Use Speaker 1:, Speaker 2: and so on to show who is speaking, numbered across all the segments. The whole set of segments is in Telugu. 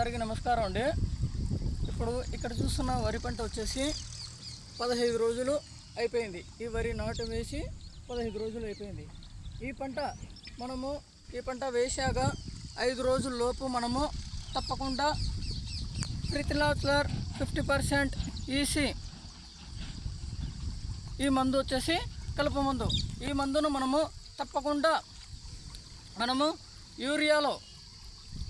Speaker 1: అందరికీ నమస్కారం అండి. ఇప్పుడు ఇక్కడ చూస్తున్న వరి పంట వచ్చేసి పదహైదు రోజులు అయిపోయింది. ఈ వరి నాటు వేసి పదహైదు రోజులు అయిపోయింది. ఈ పంట మనము ఈ పంట వేశాక ఐదు రోజుల లోపు మనము తప్పకుండా ప్రితిలాక్లర్ ఫిఫ్టీ పర్సెంట్ ఈసీ ఈ మందు వచ్చేసి కలుపు మందు. ఈ మందును మనము తప్పకుండా మనము యూరియాలో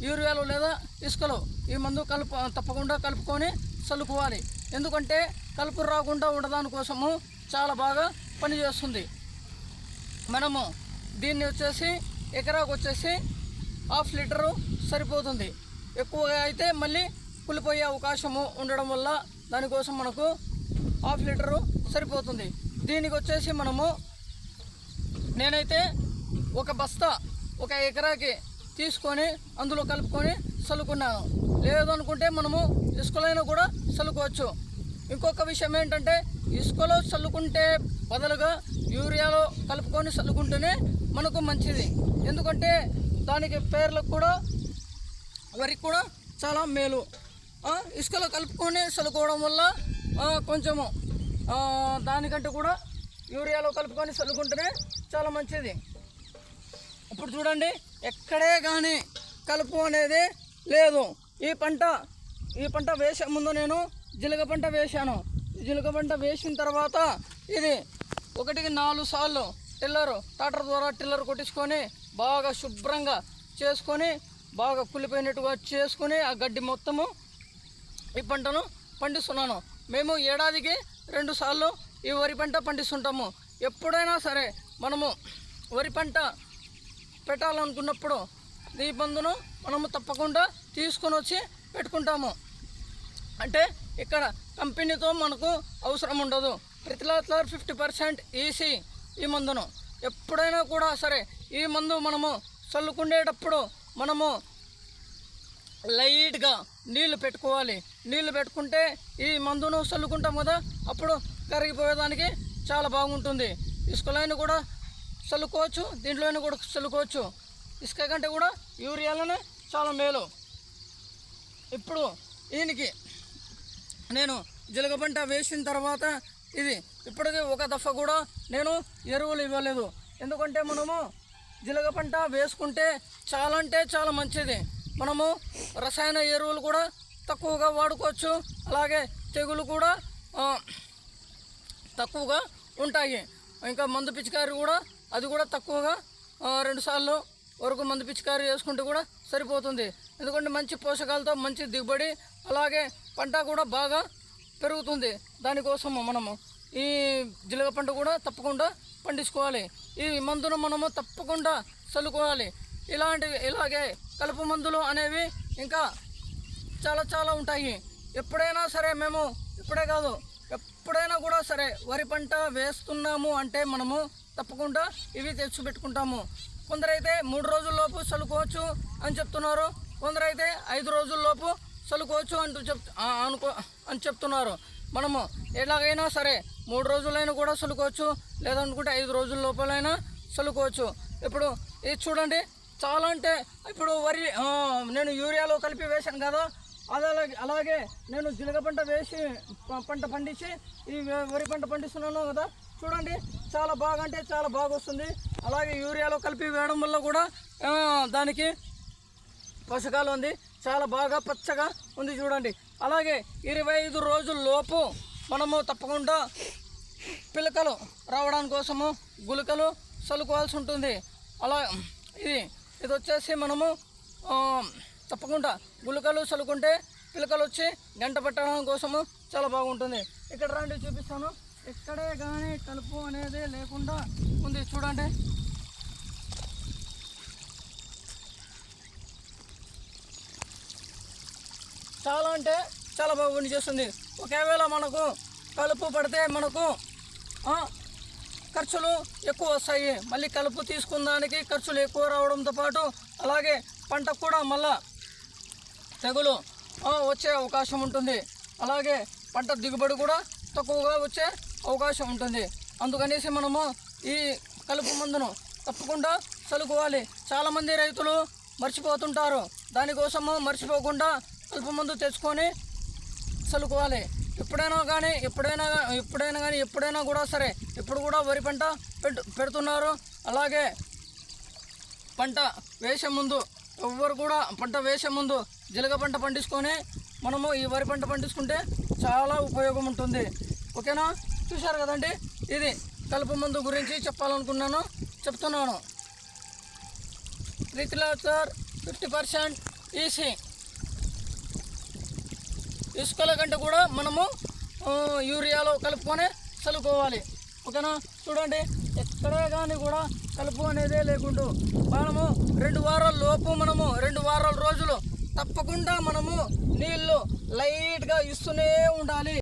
Speaker 1: యూరియాలు లేదా ఇసుకలు ఈ మందు కలుపు తప్పకుండా కలుపుకొని చల్లుకోవాలి. ఎందుకంటే కలుపు రాకుండా ఉండదాని కోసము చాలా బాగా పనిచేస్తుంది మనము దీన్ని వచ్చేసి ఎకరాకు వచ్చేసి హాఫ్ లీటరు సరిపోతుంది. ఎక్కువగా అయితే మళ్ళీ కులిపోయే అవకాశము ఉండడం వల్ల దానికోసం మనకు హాఫ్ లీటరు సరిపోతుంది. దీనికి వచ్చేసి మనము నేనైతే ఒక బస్తా ఒక ఎకరాకి తీసుకొని అందులో కలుపుకొని చల్లుకున్నాను. లేదనుకుంటే మనము ఇసుకలైనా కూడా చల్లుకోవచ్చు. ఇంకొక విషయం ఏంటంటే ఇసుకలో చల్లుకుంటే బదులుగా యూరియాలో కలుపుకొని చల్లుకుంటేనే మనకు మంచిది. ఎందుకంటే దానికి పేర్లకు కూడా వరికి కూడా చాలా మేలు. ఇసుకలో కలుపుకొని చల్లుకోవడం వల్ల కొంచెము దానికంటే కూడా యూరియాలో కలుపుకొని చల్లుకుంటేనే చాలా మంచిది. ఇప్పుడు చూడండి ఎక్కడే కానీ కలుపు అనేది లేదు. ఈ పంట ఈ పంట వేసే ముందు నేను జీలక పంట వేశాను. ఈ జీలక పంట వేసిన తర్వాత ఇది ఒకటికి నాలుగు సార్లు టిల్లరు ట్రాక్టర్ ద్వారా టిల్లర్ కొట్టించుకొని బాగా శుభ్రంగా చేసుకొని బాగా కుళ్ళిపోయినట్టుగా చేసుకొని ఆ గడ్డి మొత్తము ఈ పంటను పండిస్తున్నాను. మేము ఏడాదికి రెండు సార్లు ఈ వరి పంట పండిస్తుంటాము. ఎప్పుడైనా సరే మనము వరి పంట పెట్టాలనుకున్నప్పుడు ఈ మందును మనము తప్పకుండా తీసుకొని వచ్చి పెట్టుకుంటాము. అంటే ఇక్కడ కంపెనీతో మనకు అవసరం ఉండదు. ప్రతిలాత్లర్ ఫిఫ్టీ పర్సెంట్ ఈసీ ఈ మందును. ఎప్పుడైనా కూడా సరే ఈ మందు మనము చల్లుకుండేటప్పుడు మనము లైట్గా నీళ్ళు పెట్టుకోవాలి. నీళ్ళు పెట్టుకుంటే ఈ మందును చల్లుకుంటాం కదా అప్పుడు కరిగిపోయేదానికి చాలా బాగుంటుంది. ఇసుకలైన కూడా చల్లుకోవచ్చు దీంట్లోనే కూడా చల్లుకోవచ్చు. ఇసుక కంటే కూడా యూరియాలోనే చాలా మేలు. ఇప్పుడు ఈయనకి నేను జిలగ పంట వేసిన తర్వాత ఇది ఇప్పటికీ ఒక దఫా కూడా నేను ఎరువులు ఇవ్వలేదు. ఎందుకంటే మనము జిలగ పంట వేసుకుంటే చాలా అంటే చాలా మంచిది. మనము రసాయన ఎరువులు కూడా తక్కువగా వాడుకోవచ్చు. అలాగే తెగులు కూడా తక్కువగా ఉంటాయి. ఇంకా మందు పిచికారి కూడా అది కూడా తక్కువగా రెండుసార్లు రెండు సార్లు వరకు మందు పిచికారి చేసుకుంటే కూడా సరిపోతుంది. ఎందుకంటే మంచి పోషకాలతో మంచి దిగుబడి అలాగే పంట కూడా బాగా పెరుగుతుంది. దానికోసము మనము ఈ జీలక పంట కూడా తప్పకుండా పండించుకోవాలి. ఈ మందును మనము తప్పకుండా చల్లుకోవాలి. ఇలాంటివి ఇలాగే కలుపు మందులు అనేవి ఇంకా చాలా చాలా ఉంటాయి. ఎప్పుడైనా సరే మేము ఇప్పుడే కాదు ఎప్పుడైనా కూడా సరే వరి పంట వేస్తున్నాము అంటే మనము తప్పకుండా ఇవి తెచ్చి పెట్టుకుంటాము కొందరైతే మూడు రోజుల్లోపు చల్లుకోవచ్చు అని చెప్తున్నారు. కొందరైతే ఐదు రోజుల్లోపు చల్లుకోవచ్చు అంటూ చెప్ అనుకో అని చెప్తున్నారు. మనము ఎలాగైనా సరే మూడు రోజులైనా కూడా చల్లుకోవచ్చు. లేదనుకుంటే ఐదు రోజుల లోపలైనా చల్లుకోవచ్చు. ఇప్పుడు ఇది చూడండి. చాలా అంటే ఇప్పుడు వరి నేను యూరియాలో కలిపి వేశాను కదా. అది అలాగే అలాగే నేను జీలక పంట వేసి పంట పండించి ఈ వరి పంట పండిస్తున్నాను కదా. చూడండి చాలా బాగా అంటే చాలా బాగా వస్తుంది అలాగే యూరియాలో కలిపి వేయడం వల్ల కూడా దానికి పోషకాలు ఉంది. చాలా బాగా పచ్చగా ఉంది చూడండి. అలాగే ఇరవై ఐదు రోజుల లోపు మనము తప్పకుండా పిలకలు రావడానికి కోసము గుళికలు చల్లుకోవాల్సి ఉంటుంది. అలా ఇది ఇది వచ్చేసి మనము తప్పకుండా గుళికలు చల్లుకుంటే పిలకలు వచ్చి గంట పట్టడం కోసము చాలా బాగుంటుంది. ఇక్కడ రండి చూపిస్తాను. ఎక్కడే కానీ కలుపు అనేది లేకుండా ఉంది. చూడండి. చాలా అంటే చాలా బాగా చేస్తుంది. ఒకవేళ మనకు కలుపు పడితే మనకు ఖర్చులు ఎక్కువ వస్తాయి. మళ్ళీ కలుపు తీసుకున్న దానికి ఖర్చులు ఎక్కువ రావడంతో పాటు అలాగే పంటకు కూడా మళ్ళీ తెగులు వచ్చే అవకాశం ఉంటుంది. అలాగే పంట దిగుబడి కూడా తక్కువగా వచ్చే అవకాశం ఉంటుంది. అందుకనేసి మనము ఈ కలుపు మందును తప్పకుండా చల్లుకోవాలి. చాలామంది రైతులు మర్చిపోతుంటారు. దానికోసము మర్చిపోకుండా కలుపు మందు తెచ్చుకొని చల్లుకోవాలి. ఎప్పుడైనా కానీ ఎప్పుడైనా ఎప్పుడైనా కానీ ఎప్పుడైనా కూడా సరే ఇప్పుడు కూడా వరి పంట పెడుతున్నారు. అలాగే పంట వేసే ముందు ఎవ్వరు కూడా పంట వేసే ముందు జీలగ పంట పండించుకొని మనము ఈ వరి పంట పండించుకుంటే చాలా ఉపయోగం ఉంటుంది. ఓకేనా? చూశారు కదండి? ఇది కలుపు మందు గురించి చెప్పాలనుకున్నాను. చెప్తున్నాను. రిక్లాచర్ ఫిఫ్టీ పర్సెంట్ ఈసీ. ఇసుకల కంటే కూడా మనము యూరియాలో కలుపుకొని చల్లుకోవాలి. ఓకేనా? చూడండి. ఎక్కడే కానీ కూడా కలుపు అనేదే లేకుండా. మనము రెండు వారాల లోపు మనము రెండు వారాల రోజులు తప్పకుండా మనము నీళ్ళు లైట్గా ఇస్తూనే ఉండాలి.